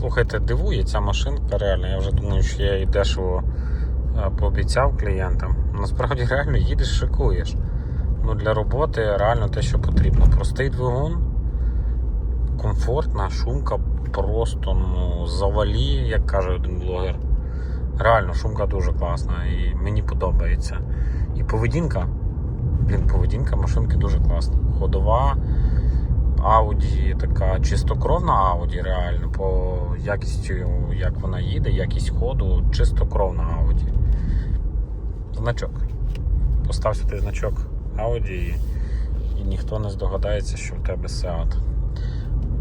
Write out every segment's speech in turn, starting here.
Слухайте, дивує ця машинка реально. Я вже думаю, що я її дешево е, пообіцяв клієнтам. Насправді реально їдеш, шикуєш. Ну, для роботи реально те, що потрібно. Простий двигун, комфортна, шумка просто ну, завалі, як каже один блогер. Реально, шумка дуже класна і мені подобається. І поведінка. Блін, поведінка машинки дуже класна. Ходова. Audi така чистокровна Audi, реально, якістю, як вона їде, якість ходу, чистокровна Audi. Значок. Постав сюди значок Audi і, і ніхто не здогадається, що в тебе Seat.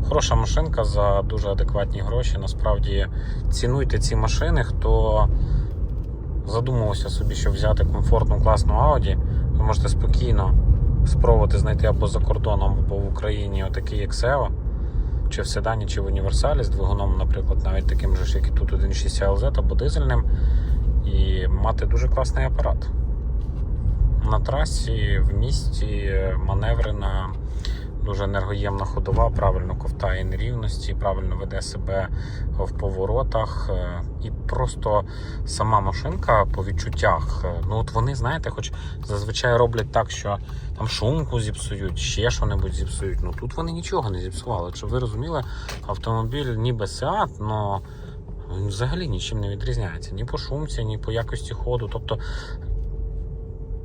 Хороша машинка за дуже адекватні гроші. Насправді цінуйте ці машини, хто задумувався собі, щоб взяти комфортну класну Audi, ви можете спокійно спробувати знайти або за кордоном, або в Україні отакий Exeo, чи в седані, чи в універсалі з двигуном, наприклад, навіть таким же, як і тут 1.6 LZ або дизельним, і мати дуже класний апарат. На трасі, в місті, маневрена, дуже енергоємна ходова, правильно ковтає нерівності, правильно веде себе в поворотах. е, І просто сама машинка по відчуттях. е, Ну от вони, знаєте, хоч зазвичай роблять так, що там шумку зіпсують, ще що-небудь зіпсують. Ну тут вони нічого не зіпсували. Щоб ви розуміли, автомобіль ніби Seat, але взагалі нічим не відрізняється. Ні по шумці, ні по якості ходу. Тобто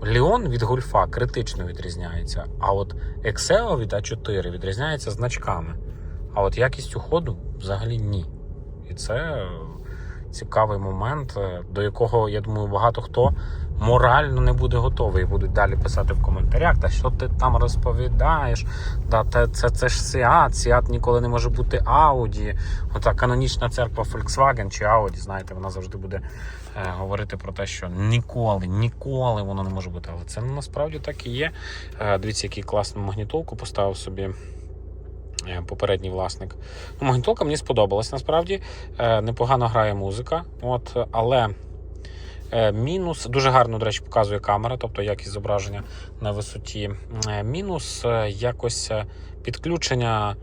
Ліон від гольфа критично відрізняється, а от Ексео від А4 відрізняється значками. А от якістю ходу взагалі ні. І це е, цікавий момент, е, до якого, я думаю, багато хто морально не буде готовий будуть далі писати в коментарях, та що ти там розповідаєш, да, те, це, це ж Seat, Seat ніколи не може бути Audi. Ота канонічна церква Volkswagen чи Audi, знаєте, вона завжди буде е, говорити про те, що ніколи, ніколи воно не може бути. Але це насправді так і є. Е, дивіться, який класну магнітолку поставив собі. е, Попередній власник. Ну, магнітолка мені сподобалась насправді. Е, непогано грає музика. От, але мінус дуже гарно, до речі, показує камера, тобто якість зображення на висоті. Е, мінус е, якось е, підключення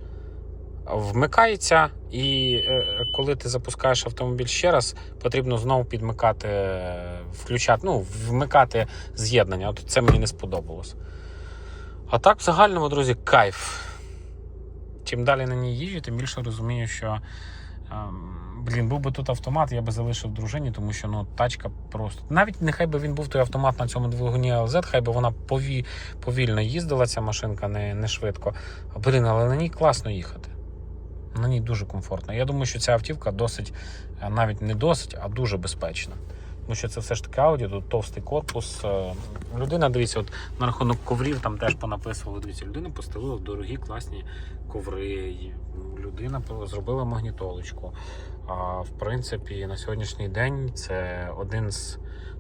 вмикається, і е, коли ти запускаєш автомобіль ще раз, потрібно знову підмикати, е, включати, ну, вмикати з'єднання. От це мені не сподобалось. А так, в загальному, друзі, кайф. Чим далі на ній їжджу, тим більше розумію, що. Блін, був би тут автомат, я би залишив дружині, тому що ну тачка просто. Навіть нехай би він був той автомат на цьому двигуні LZ, хай би вона пові... повільно їздила, ця машинка не, не швидко. Блін, але на ній класно їхати. На ній дуже комфортно. Я думаю, що ця автівка досить, е, навіть не досить, а дуже безпечна. Тому що це все ж таки Audi, тут товстий корпус. е, Людина, дивіться, от на рахунок коврів там теж понаписували. Дивіться, людина постелила дорогі класні коври. Людина зробила магнітолочку. А в принципі, на сьогоднішній день це один з,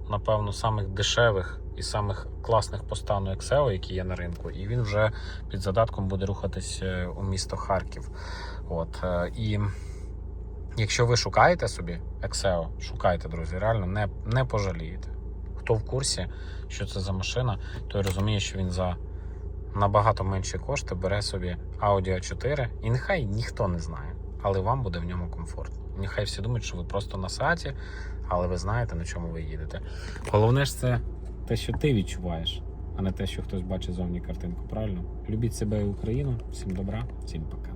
напевно, самих дешевих і самих класних по стану Excel, які є на ринку. І він вже під задатком буде рухатись е, у місто Харків. От, е, і якщо ви шукаєте собі Excel, шукайте, друзі, реально не, не пожалієте. Хто в курсі, що це за машина, той розуміє, що він за набагато менші кошти бере собі Audi A4, і нехай ніхто не знає, але вам буде в ньому комфортно. Нехай всі думають, що ви просто на саті, але ви знаєте, на чому ви їдете. Головне ж це те, що ти відчуваєш, а не те, що хтось бачить зовні картинку. Правильно? Любіть себе і Україну. Всім добра, всім пока.